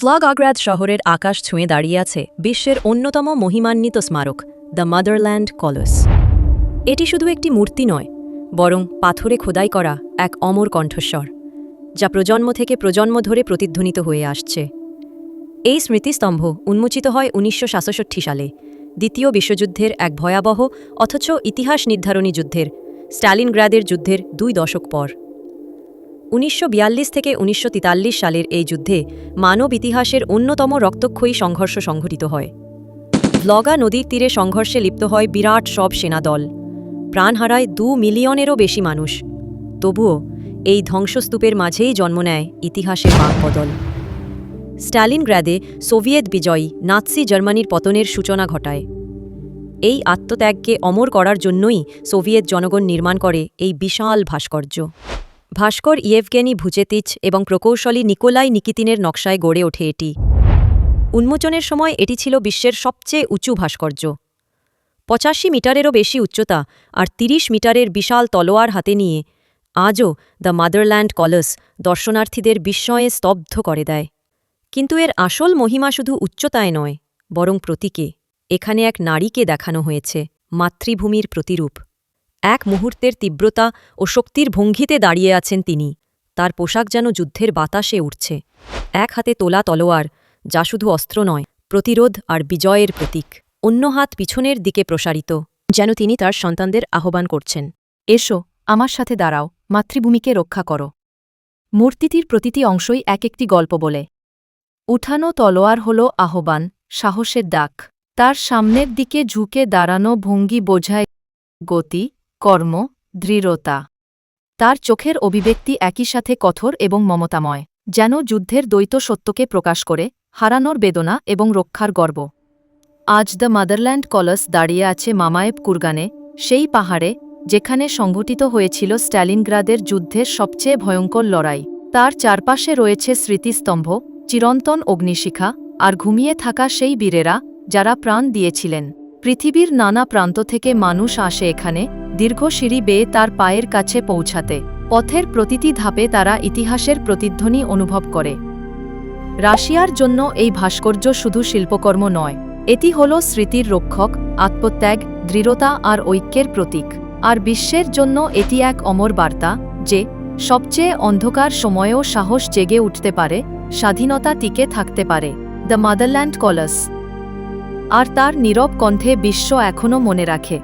ভ্লগগ্রাদ শহরের আকাশ ছুঁয়ে দাঁড়িয়ে আছে বিশ্বের অন্যতম মহিমান্বিত স্মারক, দ্য মাদারল্যান্ড কলস। এটি শুধু একটি মূর্তি নয়, বরং পাথরে খোদাই করা এক অমর কণ্ঠস্বর, যা প্রজন্ম থেকে প্রজন্ম ধরে প্রতিধ্বনিত হয়ে আসছে। এই স্মৃতিস্তম্ভ উন্মোচিত হয় উনিশশো সাতষট্টি সালে, দ্বিতীয় বিশ্বযুদ্ধের এক ভয়াবহ অথচ ইতিহাস নির্ধারণী যুদ্ধের, স্টালিনগ্রাদের যুদ্ধের দুই দশক পর। উনিশশো বিয়াল্লিশ থেকে উনিশশো সালের এই যুদ্ধে মানব ইতিহাসের অন্যতম রক্তক্ষয়ী সংঘর্ষ সংঘটিত হয়। ব্লগা নদীর তীরে সংঘর্ষে লিপ্ত হয় বিরাট সব সেনাদল প্রাণ হারায় দু মিলিয়নেরও বেশি মানুষ। তবুও এই ধ্বংসস্তূপের মাঝেই জন্ম নেয় ইতিহাসের বাঁকবদল স্ট্যালিনগ্রাদে সোভিয়েত বিজয়ী নাৎসি জার্মানির পতনের সূচনা ঘটায়। এই আত্মত্যাগকে অমর করার জন্যই সোভিয়েত জনগণ নির্মাণ করে এই বিশাল ভাস্কর্য। ভাস্কর ইয়েভগেনি ভুচেতিচ এবং প্রকৌশলী নিকোলাই নিকিতিনের নকশায় গড়ে ওঠে এটি। উন্মোচনের সময় এটি ছিল বিশ্বের সবচেয়ে উঁচু ভাস্কর্য। পঁচাশি মিটারেরও বেশি উচ্চতা আর ৩০ মিটারের বিশাল তলোয়ার হাতে নিয়ে আজও দ্য মাদারল্যান্ড কলস দর্শনার্থীদের বিস্ময়ে স্তব্ধ করে দেয়। কিন্তু এর আসল মহিমা শুধু উচ্চতায় নয়, বরং প্রতীকে। এখানে এক নারীকে দেখানো হয়েছে, মাতৃভূমির প্রতিরূপ। এক মুহূর্তের তীব্রতা ও শক্তির ভঙ্গিতে দাঁড়িয়ে আছেন তিনি। তার পোশাক যেন যুদ্ধের বাতাসে উঠছে এক হাতে তোলা তলোয়ার, যা শুধু অস্ত্র নয়, প্রতিরোধ আর বিজয়ের প্রতীক। অন্য হাত পিছনের দিকে প্রসারিত, যেন তিনি তার সন্তানদের আহ্বান করছেন। এসো, আমার সাথে দাঁড়াও, মাতৃভূমিকে রক্ষা করো। মূর্তিটির প্রতিটি অংশই এক একটি গল্প বলে। উঠানো তলোয়ার হল আহ্বান, সাহসের ডাক। তার সামনের দিকে ঝুঁকে দাঁড়ানো ভঙ্গি বোঝায় গতি কর্ম, দৃঢ়তা। তার চোখের অভিব্যক্তি একই সাথে কঠোর এবং মমতাময়, যেন যুদ্ধের দ্বৈত সত্যকে প্রকাশ করে, হারানোর বেদনা এবং রক্ষার গর্ব। আজ দ্য মাদারল্যান্ড কলস দাঁড়িয়ে আছে মামায়েব কুরগানে, সেই পাহাড়ে, যেখানে সংঘটিত হয়েছিল স্ট্যালিনগ্রাদের যুদ্ধের সবচেয়ে ভয়ঙ্কর লড়াই। তার চারপাশে রয়েছে স্মৃতিস্তম্ভ, চিরন্তন অগ্নিশিখা, আর ঘুমিয়ে থাকা সেই বীরেরা, যারা প্রাণ দিয়েছিলেন। পৃথিবীর নানা প্রান্ত থেকে মানুষ আসে এখানে দীর্ঘ সিঁড়ি বেয়ে তার পায়ের কাছে পৌঁছাতে, পথের প্রতিটি ধাপে তারা ইতিহাসের প্রতিধ্বনি অনুভব করে। রাশিয়ার জন্য এই ভাস্কর্য শুধু শিল্পকর্ম নয়, এটি হল স্মৃতির রক্ষক, আত্মত্যাগ, দৃঢ়তা আর ঐক্যের প্রতীক। আর বিশ্বের জন্য এটি এক অমর বার্তা যে, সবচেয়ে অন্ধকার সময়েও সাহস জেগে উঠতে পারে, স্বাধীনতা টিকে থাকতে পারে, দ্য মাদারল্যান্ড কলাস। আর তার নীরব কণ্ঠে বিশ্ব এখনও মনে রাখে।